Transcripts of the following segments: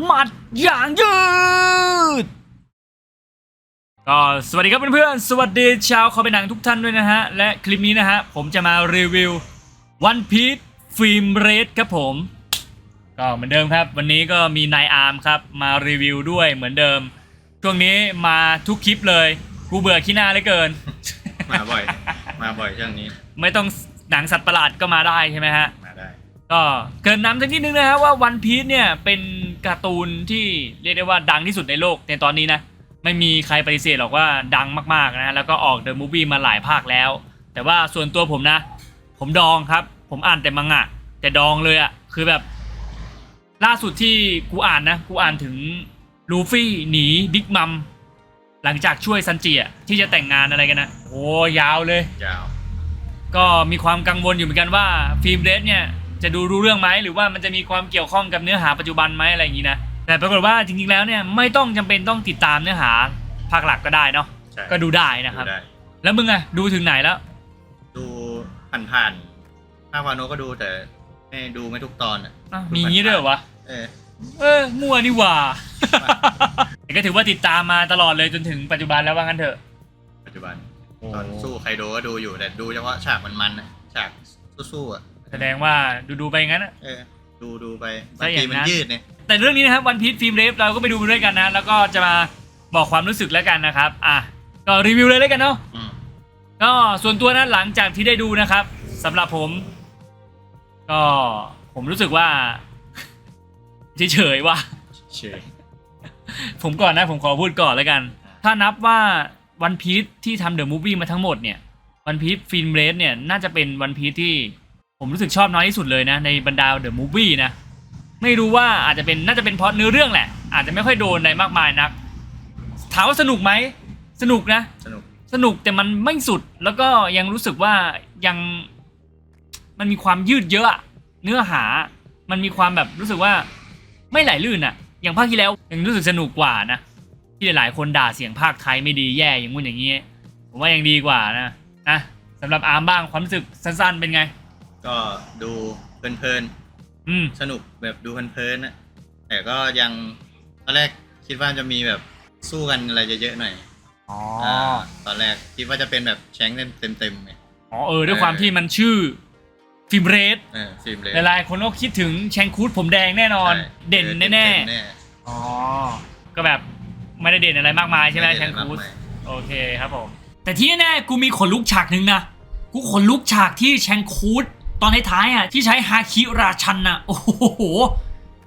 หมัดอย่างยืด ก็สวัสดีครับเพื่อนๆ สวัสดีชาวคอเป็นหนังทุกท่านด้วยนะฮะ และคลิปนี้นะฮะ ผมจะมารีวิว One Piece ฟิล์มเรดครับผม ก็เหมือนเดิมครับ วันนี้ก็มีนายอาร์มครับ มารีวิวด้วยเหมือนเดิม ช่วงนี้มาทุกคลิปเลย กูเบื่อขี้หน้าเหลือเกิน มาบ่อย มาบ่อยช่วงนี้ ไม่ต้องหนังสัตว์ประหลาดก็มาได้ใช่ไหมฮะมาได้ ก็เกรินนำสักนิดนึงนะฮะว่าวันพี e เนี่ยเป็นการ์ตูนที่เรียกได้ว่าดังที่สุดในโลกในตอนนี้นะ ไม่มีใครปฏิเสธหรอกว่าดังมากๆนะแล้วก็ออกเดอะมูฟวี่มาหลายภาคแล้ว แต่ว่าส่วนตัวผมนะ ผมดองครับ ผมอ่านแต่มังงะแต่ดองเลยอะคือแบบ ล่าสุดที่กูอ่านนะ กูอ่านถึงลูฟี่หนีบิ๊กมัมหลังจากช่วยซันจิอะที่จะแต่งงานอะไรกันนะโอ้ยาวเลย ยาว ก็มีความกังวลอยู่เหมือนกันว่าฟิล์มเรดเนี่ย จะดูรู้เรื่องไหมหรือว่ามันจะมีความเกี่ยวข้องกับเนื้อหาปัจจุบันไหมอะไรอย่างนี้นะแต่ปรากฏว่าจริงๆแล้วเนี่ยไม่ต้องจำเป็นต้องติดตามเนื้อหาภาคหลักก็ได้เนาะใช่ก็ดูได้นะครับดูได้แล้วมึงอะดูถึงไหนแล้ว ดูผ่านๆภาควาโนก็ดูแต่ไม่ดูไม่ทุกตอนอะอ้าวมีอย่างนี้ด้วยเหรอวะ เออ เออมั่วนี่หว่า แต่ก็ถือว่าติดตามมาตลอดเลยจนถึงปัจจุบันแล้วว่างั้นเถอะ ปัจจุบันโอ้ตอนสู้ไคโดก็ดูอยู่แต่ดูเฉพาะฉากมันๆนะฉากสู้ๆอะ แสดงว่าดูดูๆไปงั้นอะ เออ ดูดูไปซะบางอย่าทีงมันนั้นยืดเนี่ย แต่เรื่องนี้นะครับวันพี e ฟิล์มเรฟเราก็ไปดูมันด้วยกันนะ แล้วก็จะมาบอกความรู้สึกแล้วกันนะครับ อะ ก็รีวิวเลยแล้วกันเนาะ อืม ก็ส่วนตัวนะหลังจากที่ได้ดูนะครับสำหรับผม ก็ผมรู้สึกว่า เฉยๆว่าเฉย ผมก่อนนะผมขอพูดก่อนแล้วกัน ถ้านับว่าวันพี e ที่ทำเดอะมูฟวี่มาทั้งหมดเนี่ยวันพี e ฟิล์มเรสเนี่ยน่าจะเป็นวันพี e ที่ ผมรู้สึกชอบน้อยที่สุดเลยนะในบรรดาเดอะมูฟวี่นะไม่รู้ว่าอาจจะเป็นน่าจะเป็นเพราะเนื้อเรื่องแหละ อาจจะไม่ค่อยโดนอะไรมากมายนักถามว่าสนุกไหมสนุกนะ สนุก สนุกแต่มันไม่สุดแล้วก็ยังรู้สึกว่ายังมันมีความยืดเยอะอะเนื้อหา มันมีความแบบรู้สึกว่าไม่ไหลลื่นอะอย่างภาคที่แล้วยังรู้สึกสนุกกว่านะที่หลายๆคนด่าเสียงภาคไทยไม่ดีแย่อย่างงู้นอย่างนี้ ผมว่ายังดีกว่านะนะสำหรับอาร์มบ้างความรู้สึกสั้นๆเป็นไง ก็ดูเพลินอืม ๆสนุกแบบดูเพลินๆนะแต่ก็ยังตอนแรกคิดว่าจะมีแบบสู้กันอะไรเยอะๆหน่อยอ๋ออ่าตอนแรกคิดว่าจะเป็นแบบแชงเต็มเต็มๆไงอ๋อเออด้วยความที่มันชื่อฟิล์มเรสเออฟิล์มเลยหลายๆคนก็คิดถึงแชงคูดผมแดงแน่นอน ใช่เด่นออแน่เด่นๆอ๋อก็แบบไม่ได้เด่นอะไรมากมายๆใช่ไหมด้แชเด่งนอะไรคูดมากมายโอเคครับผม แต่ที่แน่ๆกูมีขนลุกฉากหนึ่งนะ กูขนลุกฉากที่แชงคูด ตอนท้ายๆอะที่ใช้ฮาคิราชันน่ะโอ้โห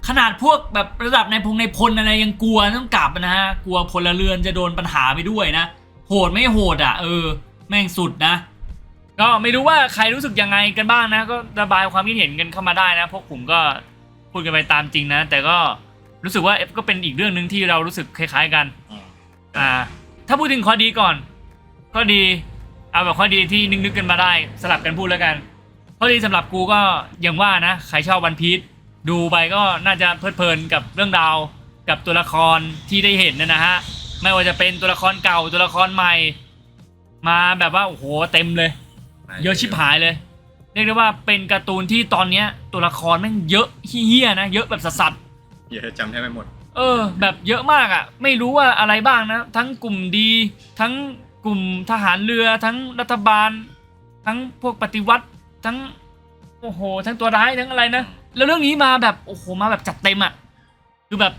ขนาดพวกแบบระดับในพงในพลอะไรยังกลัวต้องกลับนะฮะกลัวพลเรือนจะโดนปัญหาไปด้วยนะ โหดไม่โหดอะเออ แม่งสุดนะ ก็ไม่รู้ว่าใครรู้สึกยังไงกันบ้างนะ ก็ระบายความคิดเห็นกันเข้ามาได้นะพวกผมก็พูดกันไปตามจริงนะ แต่ก็รู้สึกว่าเอฟก็เป็นอีกเรื่องหนึ่งที่เรารู้สึกคล้ายๆกันอืมอ่า ถ้าพูดถึงข้อดีก่อนข้อดีเอาแบบข้อดีที่นึกนึกๆกันมาได้ สลับกันพูดแล้วกัน ข้อดีสำหรับกูก็ยังว่านะใครชอบวันพีชดูไปก็น่าจะเพลิดเพลินกับเรื่องราวกับตัวละครที่ได้เห็นนะนะฮะไม่ว่าจะเป็นตัวละครเก่าตัวละครใหม่ มาแบบว่าโอ้โหเต็มเลย เยอะชิบหายเลยเรียกได้ว่าเป็นการ์ตูนที่ตอนเนี้ย ตัวละครแม่งเยอะเฮี้ยๆนะเยอะแบบสัสๆเยอะจำแทบไม่หมด เออ แบบเยอะมากอะ่ะ ไม่รู้ว่าอะไรบ้างนะ ทั้งกลุ่มดี ทั้งกลุ่มทหารเรือ ทั้งรัฐบาล ทั้งพวกปฏิวัติ ทั้งโอ้โหทั้งตัวร้ายทั้งอะไรนะแล้วเรื่องนี้มาแบบโอ้โหมาแบบจัดเต็มอะ่ะคือแบบ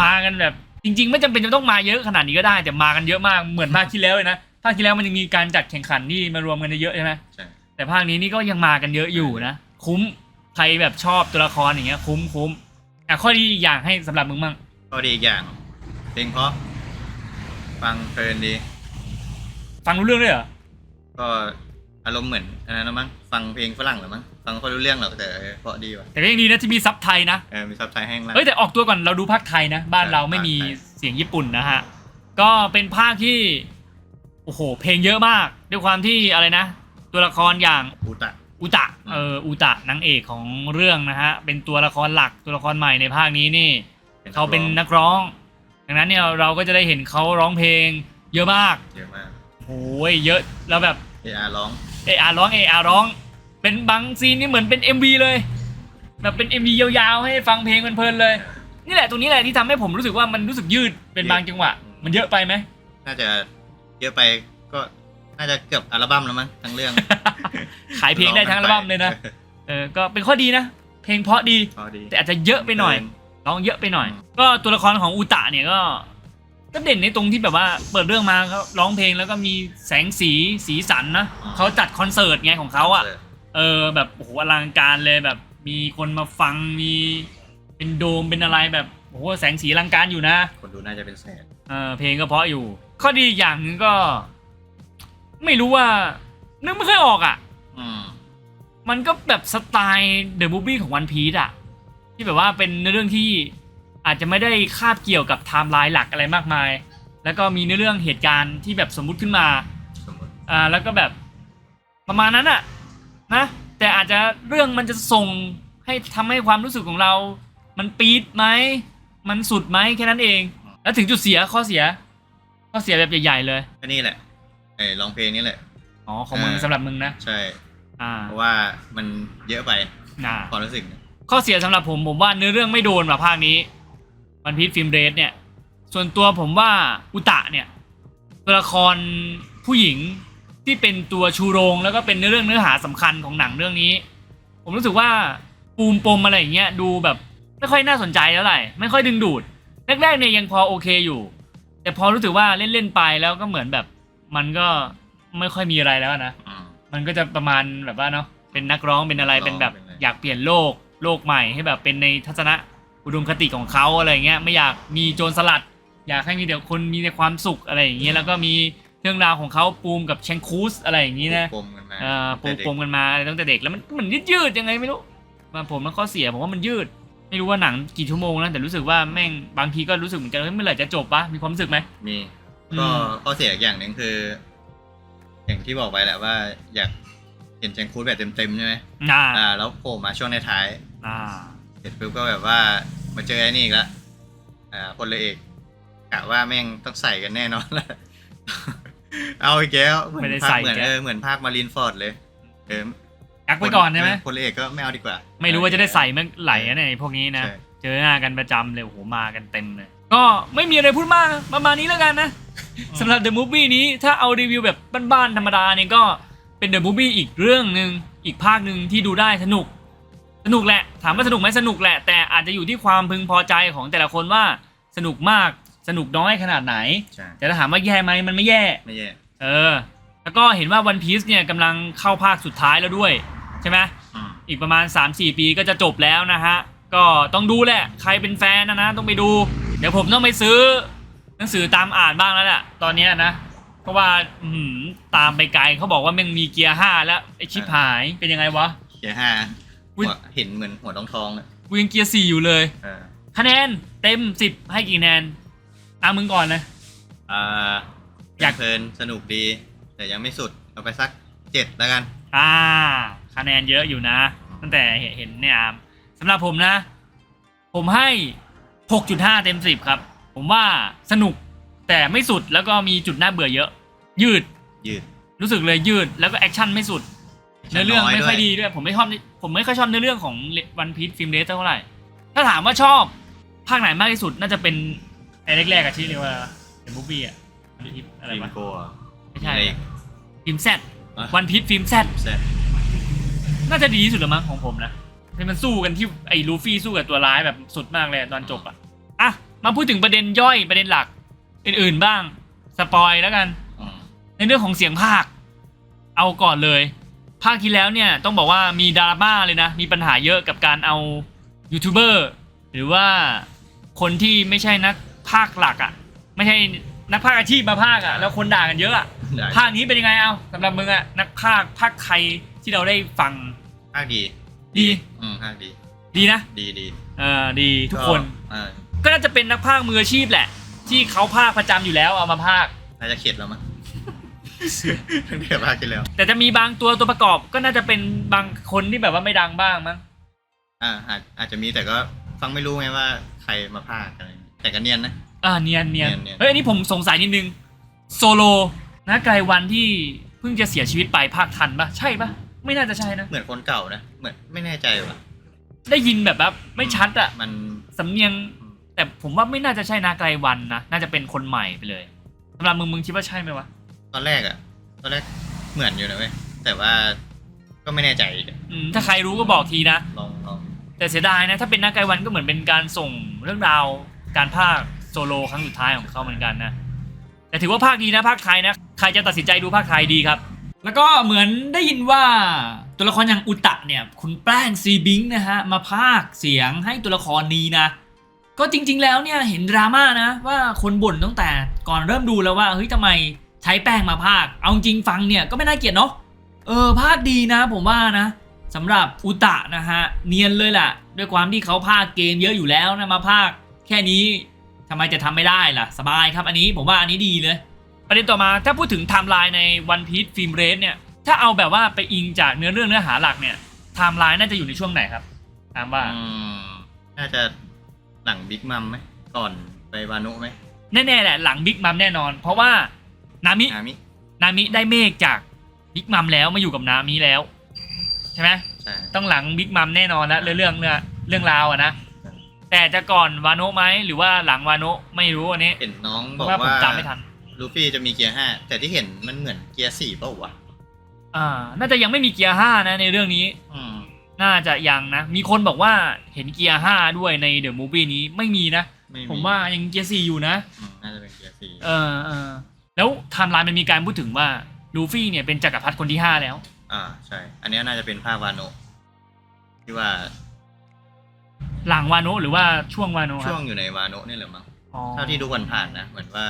มากันแบบ จริง ๆ ไม่จำเป็นจะต้องมาเยอะขนาดนี้ก็ได้ แต่มากันเยอะมากเหมือนภาคที่แล้วเลยนะภาคที่แล้วมันยังมีการจัดแข่งขันที่มารวมกันเยอะใช่ไหมใช่แต่ภาคนี้นี่ก็ยังมากันเยอะอยู่นะคุ้มใครแบบชอบตัวละครอย่างเงี้ย คุ้มคุ้มอะข้อดีอีกอย่างให้สำหรับมึงมั่งก็ดีอีกอย่างเพลงเพราะฟังเพลินดี ฟังรู้เรื่องด้วยเหรอก็ อารมณ์เหมือนอันนั้นนะมั้งฟังเพลงฝรั่งเหรือมั้งฟังไม่ค่อยรู้เรื่องหรอกแต่เออเพราะดีว่ะแต่ก็ยังดีนะที่มีซับไทยนะเออมีซับไทยแห้งล่างเอ้ยแต่ออกตัวก่อนเราดูภาคไทยนะ บ้านเราไม่มีภาคไทย เสียงญี่ปุ่นนะฮะ ก็เป็นภาคที่โอ้โหเพลงเยอะมาก ด้วยความที่อะไรนะ ตัวละครอย่างอุตะ อุตะเอออุตะนางเอกของเรื่องนะฮะเป็นตัวละครหลักตัวละครใหม่ในภาคนี้นี่ เขาเป็นนักร้อง ดังนั้นเนี่ยเราก็จะได้เห็นเขาร้องเพลงเยอะมากเยอะมากโอ้ยเยอะแล้วแบบ เออาร้อง เออาร้องเออาร้อง เป็นบางซีนนี่เหมือนเป็น MV เลย แบบเป็น MV ยาวๆ ให้ฟังเพลงเพลินๆเลย นี่แหละตรงนี้แหละที่ทำให้ผมรู้สึกว่ามันรู้สึกยืดเป็นบางจังหวะ มันเยอะไปไหม น่าจะเยอะไปก็น่าจะเกือบอัลบั้มแล้วมั้งทั้งเรื่อง ขายเพลงได้ทั้งอัลบั้มเลยนะเออก็เป็นข้อดีนะ เพลงเพราะดี พอดี แต่อาจจะเยอะไปหน่อย ร้องเยอะไปหน่อยก็ตัวละครของอุตะเนี่ยก็ ก็เด่นในตรงที่แบบว่าเปิดเรื่องมาเขาร้องเพลงแล้วก็มีแสงสีสีสันนะเขาจัดคอนเสิร์ตไงของเขาอะเออแบบโอ้โหอลังการเลยแบบมีคนมาฟังมีเป็นโดมเป็นอะไรแบบโอ้โหแสงสีอลังการอยู่นะ คนดูน่าจะเป็นแสนเออเพลงก็เพราะอยู่ ข้อดีอีกอย่างหนึงก็ ไม่รู้ว่านึกไม่ค่อยออกอะ อืมมันก็แบบสไตล์เดอะมูฟวี่ของวันพี e อะ ที่แบบว่าเป็นเรื่องที่ อาจจะไม่ได้คาบเกี่ยวกับไทม์ไลน์หลักอะไรมากมาย แล้วก็มีเนื้อเรื่องเหตุการณ์ที่แบบสมมุติขึ้นมา สมมติอ่าแล้วก็แบบประมาณนั้นอะนะแต่อาจจะเรื่องมันจะส่งให้ทำให้ความรู้สึกของเรา มันปี๊ดไหมมันสุดไหมแค่นั้นเอง แล้วถึงจุดเสียข้อเสียข้อเสียแบบใหญ่ๆเลยก็นี่แหละไอ้ร้องเพลงนี่แหละ อ๋อของมึงเออสำหรับมึงนะใช่ อ่าเพราะว่ามันเยอะไปอ่าความรู้สึกนะข้อเสียสำหรับผมผมว่าเนื้อเรื่องไม่โดนว่ะภาคนี้ วันพี e ฟิล์มเรสเนี่ย ส่วนตัวผมว่าอุตะเนี่ยตัวละครผู้หญิงที่เป็นตัวชูโรงแล้วก็เป็นเนื้อเรื่องเนื้อหาสำคัญของหนังเรื่องนี้ ผมรู้สึกว่าปูมปมอะไรอย่างเงี้ยดูแบบไม่ค่อยน่าสนใจเท่าไหร่ไม่ค่อยดึงดูดแรกๆเนี่ยยังพอโอเคอยู่ แต่พอรู้สึกว่าเล่นๆไปแล้วก็เหมือนแบบ มันก็ไม่ค่อยมีอะไรแล้วนะอืมมันก็จะประมาณแบบว่าเนาะเป็นนักร้องเป็นอะไรนักร้องเป็นแบบเป็นอะไรอยากเปลี่ยนโลกโลกใหม่ให้แบบเป็นในทัศนะ อุดมคติของเขาอะไรเงี้ยไม่อยากมีโจรสลัด อยากให้มีแต่คนมีแต่ความสุขอะไรอย่างเงี้ยแล้วก็มีเรื่องราวของเขาปูมกับเชงคูสอะไรอย่างงี้นะปมกันมาเอ่อปูตั้งแต่เด็กปมกันมาตั้งแต่เด็กแล้วมันมันยืดยืดๆยังไงไม่รู้มาผมมันข้อเสียผมว่ามันยืด ไม่รู้ว่าหนังกี่ชั่วโมงนะแต่รู้สึกว่าแม่งบางทีก็รู้สึกเหมือนกันว่าเมื่อไหร่จะจบปะมีความรู้สึกไหมมีอืมก็ข้อเสียอีกอย่างหนึ่งคือ อย่างที่บอกไปแหละว่า อยากเห็นแจงคูดแบบเต็มๆใช่ไหมอ่าอ่า แล้วโผล่มาช่วงในท้าย อ่า เสร็จปุ๊บก็แบบว่ามาเจอไอ้นี่อีกแล้วอ่าพลเอกกะว่าแม่งต้องใส่กันแน่นอนแล้วเอาอีกแล้วเหมือนไม่ได้ภาใส่คเหมือนแก เออเหมือนภาคมารีนฟอร์ดเลยเออกักไว้ก่อนใช่ไหมพลเอกก็ไม่เอาดีกว่า ไม่รู้ว่าจะได้ใส่เมื่อไหร่นะเนี่ยพวกนี้นะ ใช่ เจอหน้ากันประจำเลยโอ้โหมากันเต็มเลยก็ไม่มีอะไรพูดมากนะประมาณนี้แล้วกันนะสำหรับ The Movie นี้ถ้าเอารีวิวแบบบ้านๆธรรมดาเนี่ยก็เป็น The Movie อีกเรื่องหนึ่งอีกภาคหนึ่งที่ดูได้สนุกส นุกแหละ ถามว่าสนุกไหมสนุกแหละ แต่อาจจะอยู่ที่ความพึงพอใจของแต่ละคนว่าสนุกมากสนุกน้อยขนาดไหน ใช่ แต่ถ้าถามว่าแย่ไหมมันไม่แย่ ไม่แย่ เออ แล้วก็เห็นว่า One Piece เนี่ยกำลังเข้าภาคสุดท้ายแล้วด้วย ใช่ไหมอืม อีกประมาณ 3-4 ปีก็จะจบแล้วนะฮะ ก็ต้องดูแหละ ใครเป็นแฟนนะนะต้องไปดู เดี๋ยวผมต้องไปซื้อ หนังสือตามอ่านบ้างแล้วแหละตอนเนี้ยนะ เพราะว่าอื้อหือตามไปไกลเขาบอกว่ามันมีเกียร์ห้าแล้วไอชิปหายเป็นยังไงวะ เกียร์ห้าอุ๊ย หัวเห็นเหมือนหัวทองทองๆอะกูยังเกียร์สี่อยู่เลยเออคะแนนเต็ม10ให้กี่คะแนนตามมึงก่อนเลย อ่าอยอากยาก เพลินสนุกดี แต่ยังไม่สุดเอาไปสักเจ็ดแล้วกัน อ่า คะแนนเยอะอยู่นะ ตั้งแต่เห็นเนี่ยสำหรับผมนะ ผมให้ 6.5 เต็ม 10 ครับ ผมว่าสนุกแต่ไม่สุดแล้วก็มีจุดน่าเบื่อเยอะ ยืดยืด รู้สึกเลยยืดแล้วก็แอคชั่นไม่สุด เนื้อเรื่องน้อยไม่ค่อยด้วยดีด้วยผมไม่ชอบผมไม่ค่อยชอบเนื้อเรื่องของวันพี e ฟิล์มเรสเท่าไหร่ ถ้าถามว่าชอบภาคไหนมากที่สุดน่าจะเป็นไอ้แรกๆอะที่เรียกว่าเดอะมูฟวี่อะอะไรฟิล์มวะโกะไม่ใช่อะไรอีกฟิล์มแซดอะวันพี e ฟิล์มแซดแซ่บน่าจะดีที่สุดแล้วมั้งของผมนะที่มันสู้กันที่ไอ้ลูฟี่สู้กับตัวร้ายแบบสุดมากเลยตอนจบอะอะมาพูดถึงประเด็นย่อยประเด็นหลัก อื่นๆบ้างสปอยแล้วกันอืมในเรื่องของเสียงภาค เอาก่อนเลย ภาคที่แล้วเนี่ยต้องบอกว่ามีดราม่าเลยนะ มีปัญหาเยอะกับการเอายูทูบเบอร์หรือว่าคนที่ไม่ใช่นักภาคหลักอะ่ะ ไม่ใช่นักภาคอาชีพมาภาคอะ่ะแล้วคนด่ากันเยอะอะ่ะได้ภาคนี้เป็นยังไงเอาสำหรับมึงอะ่ะนักภาคภาคไทยที่เราได้ฟังภาคดีดีอืมภาคดี ดีนะ ดีดีเออดีทุกคนอ่าก็น่าจะเป็นนักภาคมืออาชีพแหละ ที่เขาภาคประจำอยู่แล้วเอามาภาคน่าจะเข็ดแล้วมั้ง ตั้งแต่ภาคที่แล้ว แต่จะมีบางตัวตัวประกอบก็น่าจะเป็นบางคนที่แบบว่าไม่ดังบ้างมั้งอ่าอาจอาจจะมีแต่ก็ฟังไม่รู้ไงว่าใครมาภาคอะไรแต่ก็เนียนนะ อ่าเนียนเนียนเนียน เฮ้ยอันนี้ผมสงสัยนิดนึงโซโลนะไกลวันที่เพิ่งจะเสียชีวิตไปภาคทันปะใช่ปะไม่น่าจะใช่นะ เหมือนคนเก่านะเหมือนไม่แน่ใจว่ะได้ยินแบบแบบไม่ชัดอะมันสำเนียง แต่ผมว่าไม่น่าจะใช่นาไกลวันนะน่าจะเป็นคนใหม่ไปเลยสำหรับมึงมึงคิดว่าใช่ไหมวะ ตอนแรกอะตอนแรกเหมือนอยู่นะเว้ยแต่ว่าก็ไม่แน่ใจอีกอะอืมถ้าใครรู้ก็บอกทีนะ ลองลองแต่เสียดายนะ ถ้าเป็นนาไกลวันก็เหมือนเป็นการส่งเรื่องราวการภาคโซโลครั้งสุดท้ายของเขาเหมือนกันนะ แต่ถือว่าภาคดีนะภาคไทยนะ ใครจะตัดสินใจดูภาคไทยดีครับ แล้วก็เหมือนได้ยินว่าตัวละครอย่างอุตะเนี่ย คุณแป้งซีบิงค์นะฮะ มาภาคเสียงให้ตัวละครนี้นะ ก็จริงๆแล้วเนี่ยเห็นดราม่านะว่าคนบ่นตั้งแต่ก่อนเริ่มดูแล้วว่าเฮ้ยทำไม ใช้แป้งมาภาคเอาจริงฟังเนี่ยก็ไม่น่าเกลียดเนาะเออภาคดีนะผมว่านะสำหรับอุตะนะฮะเนียนเลยล่ะด้วยความที่เขาภาคเกมเยอะอยู่แล้วนะมาภาคแค่นี้ทำไมจะทำไม่ได้ล่ะ สบายครับอันนี้ผมว่าอันนี้ดีเลย ประเด็นต่อมาถ้าพูดถึงไทม์ไลน์ใน One Piece Film Race เนี่ยถ้าเอาแบบว่าไปอิงจากเนื้อเรื่องเนื้อหาหลักเนี่ยไทม์ไลน์น่าจะอยู่ในช่วงไหนครับถามว่า อืมน่าจะหลังบิ๊กมัมไหมก่อนไปวานุไหมแน่ๆแหละหลังบิ๊กมัมแน่นอน เพราะว่า นามิ นามินามิได้เมฆจากบิ๊กมัมแล้วมาอยู่กับนามิแล้ว ใช่ไหมใช่ต้องหลังบิ๊กมัมแน่นอนแล้วเรื่องเรื่องเนื้อเรื่องราวอะนะแต่จะก่อนวาโนะไหมหรือว่าหลังวาโนะไม่รู้อันนี้เห็นน้องเพบอกราะว่าผมว่าจำไม่ทัน ลูฟี่จะมีเกียร์ห้าแต่ที่เห็นมันเหมือนเกียร์สี่เปล่าวะอ่า น่าจะยังไม่มีเกียร์ห้านะในเรื่องนี้ อืมน่าจะยังนะ มีคนบอกว่าเห็นเกียร์ห้าด้วยในเดอะมูฟวี่นี้ไม่มีนะไม่ผมว่ายังเกียร์สี่อยู่นะ อืมน่าจะเป็นเกียร์สี่เออเออ แล้วไทม์ไลน์มันมีการพูดถึงว่าลูฟี่เนี่ยเป็นจักรพรรดิคนที่ห้าแล้ว อ่าใช่ อันเนี้ยน่าจะเป็นภาควานุที่ว่าหลังวาโนะหรือว่าช่วงวาโนะคช่รัวบงอยู่ในวานุนี่แหละมั้งอ๋อเท่าที่ดูผ่านผ่านๆนะเหมือนว่า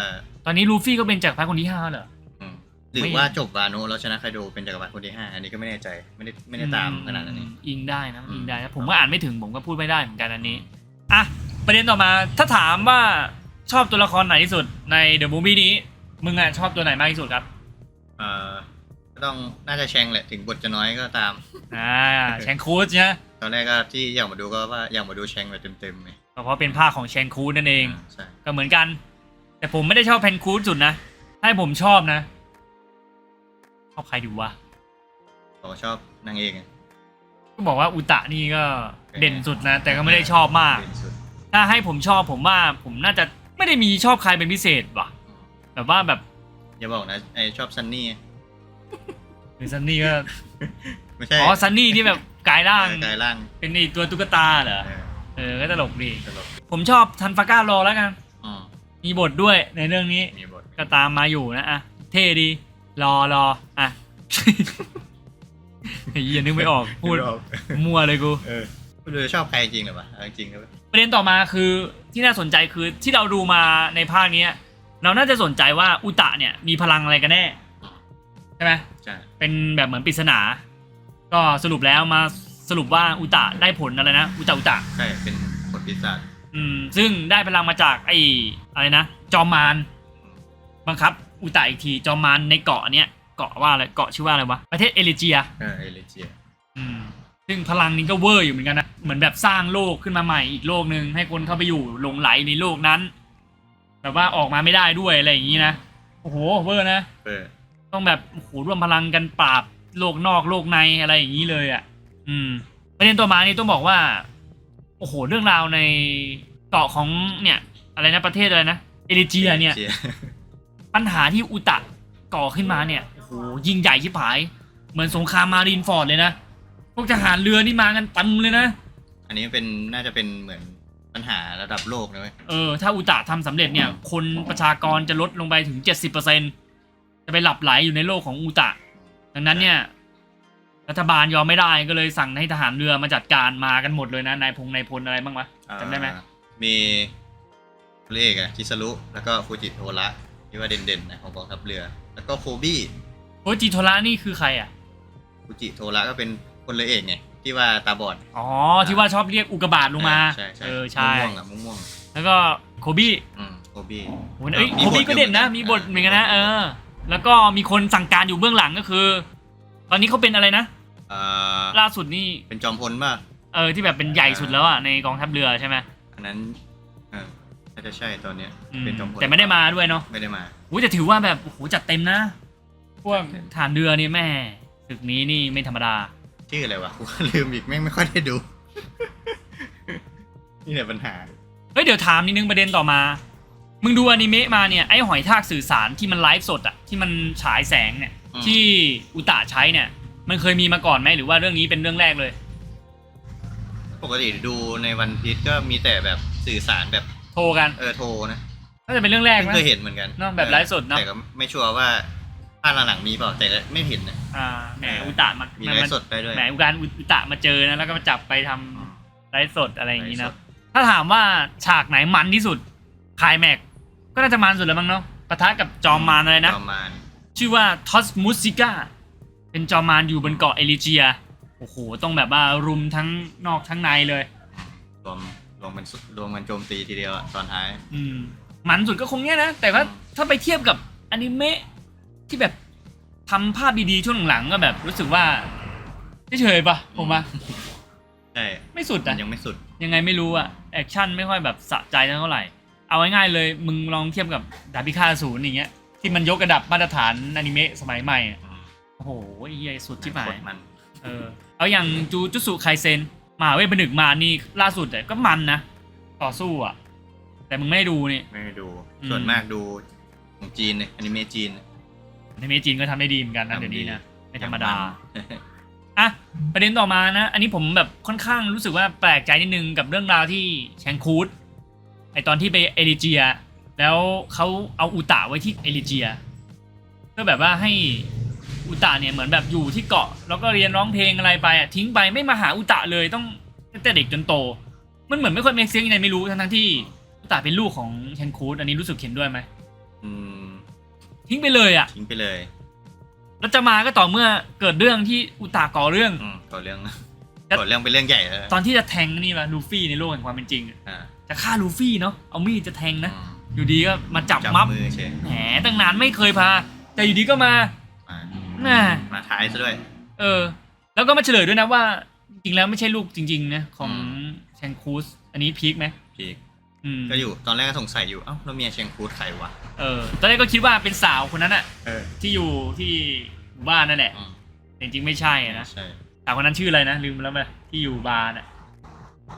ตอนนี้ลูฟี่ก็เป็นจักรพรรดิคนที่ห้าเหรอ อืมหรือไม่ว่าจบวานุแล้วชนะใครดูเป็นจักรพรรดิคนที่ห้าอันนี้ก็ไม่แน่ใจไม่ได้ไม่ได้ตามขนาดนั้นอืนี้มอิงได้นะอิงได้อืนะมผมก็อ่านไม่ถึงผมก็พูดไม่ได้เหมือนกันอันนี้อะประเด็นต่อมาถ้าถามว่าชอบตัวละครไหนที่สุดในเดอะมูฟวี่นี้ มึงอะชอบตัวไหนมากที่สุดครับ เอ่อก็ต้องน่าจะแชงแหละถึงบทจะน้อยก็ตาม อ่า แชงคูดใช่ไหมตอนแรกก็ที่อยากมาดูก็ว่าอยากมาดูแชงแบบเต็มๆเลยก็เพราะเป็นภาคของแชงคูดนั่นเองอ่าใช่ก็เหมือนกัน แต่ผมไม่ได้ชอบแพนคูดสุดนะถ้าให้ผมชอบนะ ชอบใครดูวะผมชอบนางเอกไงก็บอกว่าอุตะนี่ก็เด่นสุดนะ แต่ก็ไม่ได้ชอบมาก เด่นสุดถ้าให้ผมชอบผมว่าผมน่าจะไม่ได้มีชอบใครเป็นพิเศษว่ะอืม แบบว่าแบบอย่าบอกนะไอชอบซันนี่ หรือซันนี่ก็ไม่ใช่อ๋อซันนี่ที่แบบกายร่าง เออกายร่างเป็นไอตัวตุ๊กตาเหรอ เออเออ ก็ตลกดี ตลกผมชอบทันฟาก้ารอแล้วกันอืมมีบทด้วยในเรื่องนี้ มีบทก็ตามมาอยู่นะอะ เท่ดี รอรออะ ไอ้เหี้ยนึกไม่ออก พูดไม่ออกมั่วเลยกู เออไม่รู้จะชอบใครจริงหรือเปล่าเอาจริงๆแล้วประเด็นต่อมาคือที่น่าสนใจคือที่เราดูมาในภาคเนี้ย เราน่าจะสนใจว่าอุตะเนี่ยมีพลังอะไรกันแน่ใช่ไหมใช่เป็นแบบเหมือนปริศนา ก็สรุปแล้วมาสรุปว่าอุตะได้ผลอะไรนะอุตะอุตะใช่เป็นบทปีศาจอืมซึ่งได้พลังมาจากไอ้อะไรนะจอมมารบังคับ อุตะอีกทีจอมมารในเกาะเนี้ยเกาะว่าอะไรเกาะชื่อว่าอะไรวะประเทศเอลิเจีย เออเอเลเจียอืมซึ่งพลังนี้ก็เวอร์อยู่เหมือนกันนะ เหมือนแบบสร้างโลกขึ้นมาใหม่อีกโลกหนึ่งให้คนเข้าไปอยู่หลงไหลในโลกนั้น แบบว่าออกมาไม่ได้ด้วยอะไรอย่างนี้นะโอ้โหเวอร์นะเออต้องแบบโอ้โหร่วมพลังกันปราบโลกนอกโลกในอะไรอย่างนี้เลยอะ อืมประเด็นต่อมานี่ต้องบอกว่า โอ้โห เรื่องราวในเกาะของเนี่ย อะไรนะประเทศอะไรนะเอริเจียเนี่ยจีปัญหาที่อุตะก่อขึ้นมาเนี่ยโอ้โหยิ่งใหญ่ชิบหาย เหมือนสงครามมารีนฟอร์ดเลยนะ พวกทหารเรือนี่มากันเต็มเลยนะ อันนี้เป็นน่าจะเป็นเหมือน ปัญหาระดับโลกนะเว้ยเออ ถ้าอุตะทำสำเร็จเนี่ย คนประชากรจะลดลงไปถึง 70%จะไปหลับไหลอยู่ในโลกของอุตะดังนั้นเนี่ย รัฐบาลยอมไม่ได้ก็เลยสั่งให้ทหารเรือมาจัดการมากันหมดเลยนะ นายพงนายพลอะไรบ้างวะจำได้ไหมอ่ามีเลขอะชิซารุแล้วก็ฟูจิโทระที่ว่าเด่นๆนะของกองทัพเรือ แล้วก็โคบี้โอจิโทระนี่คือใครอะฟูจิโทระก็เป็นคนเรือเอกไง ที่ว่าตาบอด อ๋อ ที่ว่าชอบเรียกอุกกาบาตลงมา ใช่ใช่เออใช่ม่วงๆอะม่วงแล้วก็โคบี้ๆอืมโคบี้โหเอ้ยมีโคบี้บทก็เด่นนะอยู่มีเหมือนกันบทเหมือนกันนะเออ แล้วก็มีคนสั่งการอยู่เบื้องหลังก็คือ ตอนนี้เขาเป็นอะไรนะเอ่อล่าสุดนี่เป็นจอมพลป่ะเออที่แบบเป็นใหญ่สุดแล้วอะในกองทัพเรือใช่ไหมอันนั้นเออน่าจะใช่ตอนเนี้ยอืมเป็นจอมพลแต่ไม่ได้มาด้วยเนาะไม่ได้มาอุ้ยแต่ถือว่าแบบโอ้โหจัดเต็มนะพวกฐานเรือนี่แม่ศึกนี้นี่ไม่ธรรมดา ชื่ออะไรวะกูลืมอีกแม่งไม่ค่อยได้ดู นี่แหละปัญหา เฮ้ยเดี๋ยวถามนิดนึงประเด็นต่อมา มึงดูอนิเมะมาเนี่ยไอ้หอยทากสื่อสารที่มันไลฟ์สดอะที่มันฉายแสงเนี่ย อืม ที่อุตะใช้เนี่ย มันเคยมีมาก่อนไหมหรือว่าเรื่องนี้เป็นเรื่องแรกเลย ปกติดูในวันพีชก็มีแต่แบบสื่อสารแบบโทรกันเออโทรนะน่าจะเป็นเรื่องแรกเพิ่งนะ เคยเห็นเหมือนกันเนอะแบบไลฟ์สดเนอะ แต่ก็ไม่ชัวร์ว่า ภาคหลังๆมีเปล่าแต่ก็ไม่เห็นนะ อ่าแหมเอออุอุตะมันมีมันไลมันฟ์สดไปด้วยแหมอุการอุตะมาเจอนะแล้วก็มาจับไปทำอืม ไลฟ์สดอะไรอย่างนี้ไลนะฟ์สดถ้าถามว่าฉากไหนมันที่สุดคายแม็กก็น่าจะมันสุดแล้วมั้งเนาะปะทะกับจอมมารอะไรนะจอมมารชื่อว่าทอสมูสิก้าเป็นจอมมารอยู่บนเกาะเอลิเจียโอ้โหต้องแบบว่ารุมทั้งนอกทั้งในเลย รวมรวมมันสุดรวมมันโจมตีทีเดียวอะตอนท้าย อืมมันสุดก็คงเนี้ยนะ แต่ว่าอืมถ้าไปเทียบกับอนิเมะ ที่แบบทำภาพดีๆช่วงหลังๆก็แบบ รู้สึกว่าเฉยๆปะผมว่าใช่ไม่สุดมัอะนยังไม่สุด ยังไงไม่รู้อะแอคชั่นไม่ค่อยแบบสะใจเท่าไหร่ เอาง่ายๆเลย มึงลองเทียบกับดาบพิฆาตอสูรอย่างเงี้ยที่มันยกระดับมาตรฐานอนิเมะสมัยใหม่อะอืมโอ้โหเหี้ยสุดที่หมาโคยตรมันเออเอาอย่างจูจุสุไคเซนมหาเวทผนึกมานี่ล่าสุดอะก็มันนะต่อสู้อะแต่มึงไม่ได้ดูนี่ไม่ได้ดูอืมส่วนมากดูของจีนเนี่ยอนิเมะจีน อนิเมะจีนก็ทำได้ดีเหมือนกันนะทำดี เดี๋ยวนี้นะไม่ธรรมดาอย่งนอะประเด็นต่อมานะ อันนี้ผมแบบค่อนข้างรู้สึกว่าแปลกใจนิดนึงกับเรื่องราวที่แชงคูดไอตอนที่ไปเอลิเจีย แล้วเขาเอาอุตะไว้ที่เอลิเจียเพื่อแบบว่าให้อุตะเนี่ยเหมือนแบบอยู่ที่เกาะ แล้วก็เรียนร้องเพลงอะไรไปอะทิ้งไปไม่มาหาอุตะเลยต้องตั้งแต่เด็กจนโต มันเหมือนไม่ค่อยเมคเซนยังไงไม่รู้ทั้งๆที่อุตะเป็นลูกของแชงคูดอันนี้รู้สึกเห็นด้วยไหม อืม ทิ้งไปเลยอะ ทิ้งไปเลยแล้วจะมาก็ต่อเมื่อเกิดเรื่องที่อุตะก่อเรื่อง อืมก่อเรื่องแต่ก่อเรื่องเป็นเรื่องใหญ่แล้วตอนที่จะแทงนี่ป่ะลูฟี่ในโลกแห่งความเป็นจริงอะอ่าจะฆ่าลูฟี่เนาะเอามีดจะแทงนะอืมอยู่ดีก็มาจับจับมับมือเชยแหมตั้งนานไม่เคยพา แต่อยู่ดีก็มามาน่ามาท้ายซะด้วย เออ แล้วก็มาเฉลยด้วยนะว่า จริงๆแล้วไม่ใช่ลูกจริง ๆ นะ ของอืม แชงคูสอันนี้พีคไหมพีกอืม ก็อยู่ตอนแรกก็สงสัยอยู่เอ้าแล้วเมียเชียงคูดใครวะเออตอนแรกก็คิดว่าเป็นสาวคนนั้นอะเออที่อยู่ที่หมู่บ้านนั่นแหละอืมแต่จริงๆไม่ใช่อะนะใช่สาวคนนั้นชื่ออะไรนะลืมแล้วไหมที่อยู่บาร์น่ะ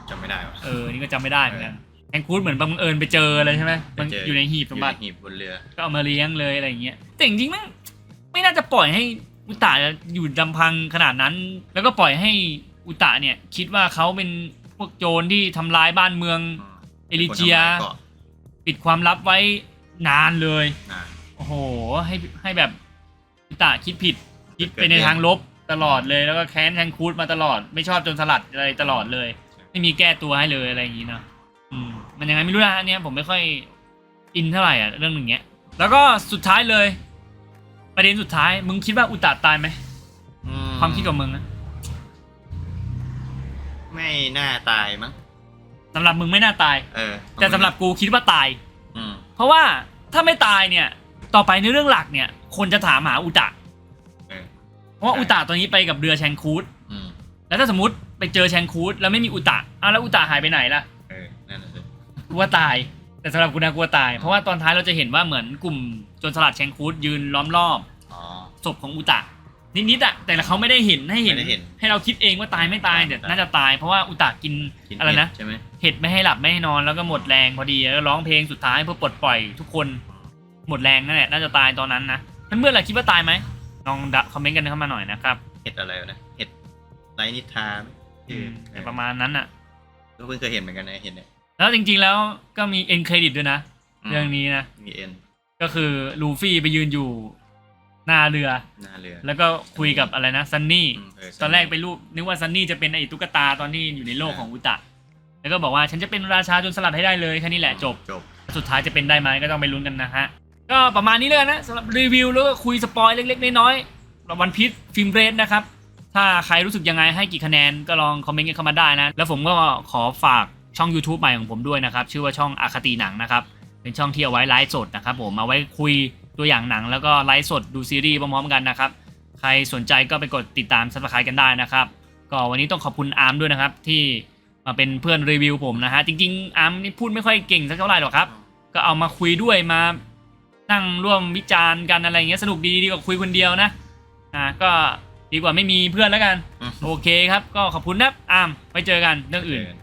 จำไม่ได้วะ เออนี่ก็จำไม่ได้เหมือนกันแชงคูสเหมือนบังเอิญไปเจออะไรใช่ไหมไปเจออ ยู่ในหีบอสมยู่บัในติหีบบนเรือ ก็เอามาเลี้ยงเลยอะไรอย่างเงี้ยแต่จริงๆแม่งไม่น่าจะปล่อยให้อุตะอยู่ลำพังขนาดนั้น แล้วก็ปล่อยให้อุตะเนี่ยคิดว่าเขาเป็นพวกโจรที่ทำลายบ้านเมือง อืม เอลิเจีย ป็นคนทำลาเกาะปิดความลับไว้นานเลยอ่าโอ้โห ให้ให้แบบอุตะคิดผิด คิดเกิดไปในเรื่องทางลบตลอดเลย แล้วก็แค้นแทงคูดมาตลอด ไม่ชอบโจนสลัดอะไรตลอดเลยไม่มีแก้ตัวให้เลยอะไรอย่างนี้เนาะอืม มันยังไงไม่รู้นะอันเนี้ยผมไม่ค่อยอินเท่าไหร่อะเรื่องอย่างเงี้ย แล้วก็สุดท้ายเลย ประเด็นสุดท้าย มึงคิดว่าอุตะตายไหมอืความคิดของมึงนะ ไม่น่าตายมั้ง สำหรับมึงไม่น่าตาย เออแต่สำหรับกูคิดว่าตาย อืมเพราะว่าถ้าไม่ตายเนี่ย ต่อไปในเรื่องหลักเนี่ย คนจะถามหาอุตะเออเพราะว่าใช่อุตะตัวนี้ไปกับเรือแชงคูดอืมแล้วถ้าสมมติไปเจอแชงคูดแล้วไม่มีอุตะอ้าวแล้วอุตะหายไปไหนล่ะ เออนั่นแหละสิกูว่าตาย แต่สำหรับกูนะกูว่าตาย เพราะว่าตอนท้ายเราจะเห็นว่าเหมือนกลุ่มโจรสลัดแชงคูดยืนล้อมรอบอ๋อ ศพของอุตะ นิดๆอะแต่เขาไม่ได้เห็นให้เห็น ไม่ได้เห็นให้เราคิดเองว่าตายไม่ตายตายไม่แต่ตายน่าจะตายเพราะว่าอุตะกินกินอะไรนะเห็ดใช่ไหมเห็ดไม่ให้หลับไม่ให้นอนแล้วก็หมดแรงพอดีแล้วร้องเพลงสุดท้ายเพื่อปลดปล่อยทุกคนหมดแรงนั่นแหละน่าจะตายตอนนั้นนะเพื่อนๆล่ะคิดว่าตายไหมลองดะคอมเมนต์กันเข้ามาหน่อยนะครับเห็ดอะไรวะนะเห็ดไรนิทาไหมอืมเอแต่อประมาณนั้นอะก็เพิ่งเคยเห็นเหมือนกันนะเห็ดเนี่ยแล้วจริงๆแล้วก็มีเอ็นเครดิตด้วยนะมเรื่องนี้นะมีเอ็นก็คือลูฟี่ไปยืนอยู่ หน้าเรือ หน้าเรือแล้วก็คุยกับอะไรนะซันนี่อืมเตอนแรกไปรูปนึกว่าซันนี่จะเป็นไอ้ตุ๊กตาตอนที่อยู่ในโลกของอุตะ แล้วก็บอกว่าฉันจะเป็นราชาจนสลัดให้ได้เลยแค่นี้แหละจบ จบ สุดท้ายจะเป็นได้ไหมก็ต้องไปลุ้นกันนะฮะ ก็ประมาณนี้เลยนะสำหรับรีวิวแล้วก็คุยสปอยเล็กๆน้อยๆวันพีชฟิล์มเรสนะครับ ถ้าใครรู้สึกยังไงให้กี่คะแนนก็ลองคอมเมนต์กันเข้ามาได้นะ แล้วผมก็ขอฝากช่อง YouTube ใหม่ของผมด้วยนะครับ ชื่อว่าช่องอาคติหนังนะครับ เป็นช่องที่เอาไว้ไลฟ์สดนะครับผมเอาไว้คุย ตัวอย่างหนังแล้วก็ไลฟ์สดดูซีรีส์พร้อมๆกันนะครับ ใครสนใจก็ไปกดติดตามซับสไครต์กันได้นะครับ ก็วันนี้ต้องขอบคุณอาร์มด้วยนะครับ ที่มาเป็นเพื่อนรีวิวผมนะฮะจริงๆอาร์มนี่พูดไม่ค่อยเก่งสักเท่าไหร่หรอกครับ ก็เอามาคุยด้วยมานั่งร่วมวิจารณ์กันอะไรอย่างเงี้ยสนุกดีดีกว่าคุยคนเดียวนะอ่าก็ดีกว่าไม่มีเพื่อนแล้วกันอืมโอเคครับ ก็ขอบคุณนะอาร์มไว้เจอกันเรื่องอื่นเจอกัน